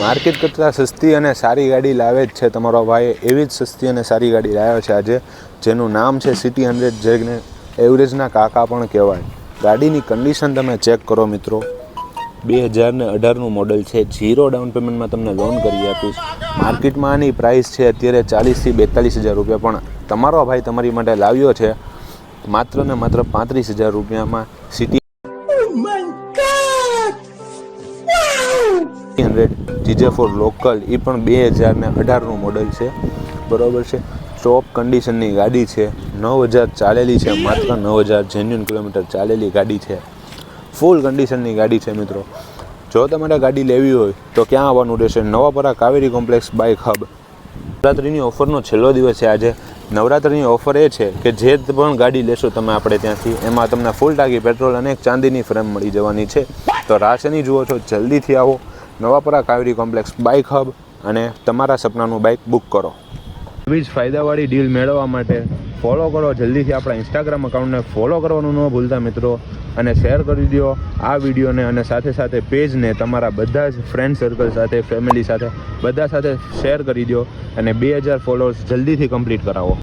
Market કરતાં સસ્તી અને સારી ગાડી લાવે જ છે. તમારો ભાઈ એવી જ સસ્તી અને સારી ગાડી લાવ્યો છે આજે, જેનું નામ છે સિટી હંડ્રેડ જેને એવરેજના કાકા પણ કહેવાય. ગાડીની કન્ડિશન તમે ચેક કરો મિત્રો. બે હજારને અઢારનું મોડલ છે. ઝીરો ડાઉન પેમેન્ટમાં તમને લોન કરી આપીશ. માર્કેટમાં આની પ્રાઇસ છે અત્યારે ચાલીસથી બેતાલીસ હજાર રૂપિયા, પણ તમારો ભાઈ તમારી માટે લાવ્યો છે. માત્ર ને માત્ર પાંત્રીસ હજાર રૂપિયામાં city hundred GJ four local એ પણ બે હજાર ને અઢારનું મોડલ છે. બરોબર છે? ટોપ કન્ડિશનની ગાડી છે. નવ હજાર ચાલેલી છે, માત્ર નવ હજાર જેન્યુન કિલોમીટર ચાલેલી ગાડી છે. ફૂલ કન્ડિશનની ગાડી છે મિત્રો. જો તમારે ગાડી લેવી હોય, તો ક્યાં આવવાનું રહેશે? Navapara Kaveri complex bike hub નવરાત્રિની ઓફરનો છેલ્લો દિવસ છે આજે. નવરાત્રિની ઓફર એ છે કે જે પણ ગાડી લેશો તમે આપણે ત્યાંથી, એમાં તમને ફૂલ ટાંકી પેટ્રોલ અને એક ચાંદીની ફ્રેમ મળી જવાની છે. તો રાશની જુઓ છો, જલ્દીથી આવો. Navapara Kaveri complex bike hub અને તમારા સપનાનું બાઇક બુક કરો. એવી જ ફાયદાવાળી ડીલ મેળવવા માટે ફોલો કરો, જલ્દીથી આપણા ઇન્સ્ટાગ્રામ અકાઉન્ટને ફોલો કરવાનું ન ભૂલતા મિત્રો અને શેર કરી દો આ વિડીયોને અને સાથે સાથે પેજને તમારા બધા જ ફ્રેન્ડ સર્કલ સાથે ફેમિલી સાથે બધા સાથે શેર કરી દો અને બે હજાર ફોલોઅર્સ જલ્દીથી કમ્પ્લીટ કરાવો.